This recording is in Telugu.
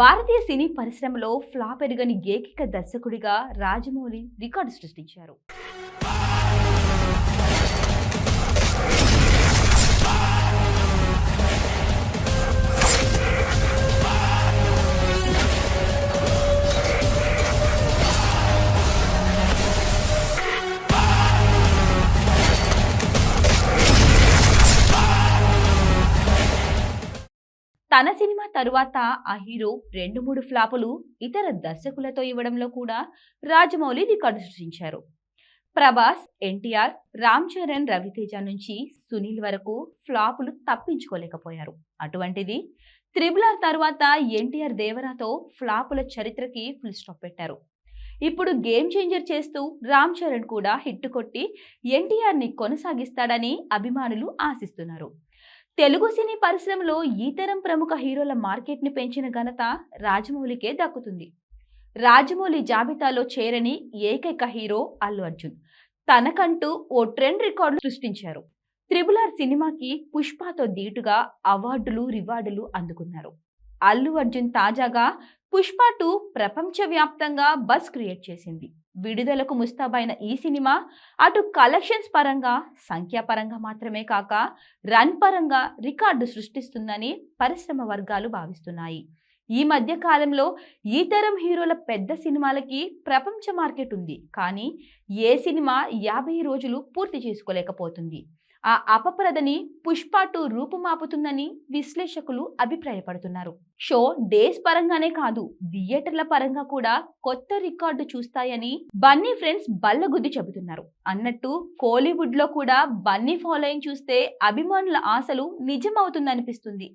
భారతీయ సినీ పరిశ్రమలో ఫ్లాప్ ఎరుగని ఏకైక దర్శకుడిగా రాజమౌళి రికార్డు సృష్టించారు. తన సినిమా తరువాత ఆ హీరో రెండు మూడు ఫ్లాపులు ఇతర దర్శకులతో ఇవ్వడంలో కూడా రాజమౌళి రికార్డు సృష్టించారు ప్రభాస్ ఎన్టీఆర్ రామ్ చరణ్ రవితేజ నుంచి సునీల్ వరకు ఫ్లాపులు తప్పించుకోలేకపోయారు. అటువంటిది త్రిబుల్ ఆర్ తర్వాత ఎన్టీఆర్ దేవరాతో ఫ్లాపుల చరిత్రకి ఫుల్ స్టాప్ పెట్టారు. ఇప్పుడు గేమ్ చేంజర్ చేస్తూ రామ్ చరణ్ కూడా హిట్ కొట్టి ఎన్టీఆర్ని కొనసాగిస్తాడని అభిమానులు ఆశిస్తున్నారు. తెలుగు సినీ పరిశ్రమలో ఈ తరం ప్రముఖ హీరోల మార్కెట్ని పెంచిన ఘనత రాజమౌళికే దక్కుతుంది. రాజమౌళి జాబితాలో చేరని ఏకైక హీరో అల్లు అర్జున్. తనకంటూ ఓ ట్రెండ్ రికార్డు సృష్టించారు. త్రిబుల్ ఆర్ సినిమాకి పుష్పతో దీటుగా అవార్డులు రివార్డులు అందుకున్నారు. అల్లు అర్జున్ తాజాగా పుష్ప టూ ప్రపంచవ్యాప్తంగా బస్ క్రియేట్ చేసింది. విడుదలకు ముస్తాబైన ఈ సినిమా అటు కలెక్షన్స్ పరంగా సంఖ్యాపరంగా మాత్రమే కాక రన్ పరంగా రికార్డు సృష్టిస్తుందని పరిశ్రమ వర్గాలు భావిస్తున్నాయి. ఈ మధ్య కాలంలో ఈ తరం హీరోల పెద్ద సినిమాలకి ప్రపంచ మార్కెట్ ఉంది. కానీ ఏ సినిమా యాభై రోజులు పూర్తి చేసుకోలేకపోతుంది. ఆ అపప్రదని పుష్ప టూ రూపుమాపుతుందని విశ్లేషకులు అభిప్రాయపడుతున్నారు. షో డేస్ పరంగానే కాదు థియేటర్ల పరంగా కూడా కొత్త రికార్డు చూస్తాయని బన్నీ ఫ్రెండ్స్ బల్లగుద్ది చెబుతున్నారు. అన్నట్టు కోలీవుడ్లో కూడా బన్నీ ఫాలోయింగ్ చూస్తే అభిమానుల ఆశలు నిజమవుతుందనిపిస్తుంది.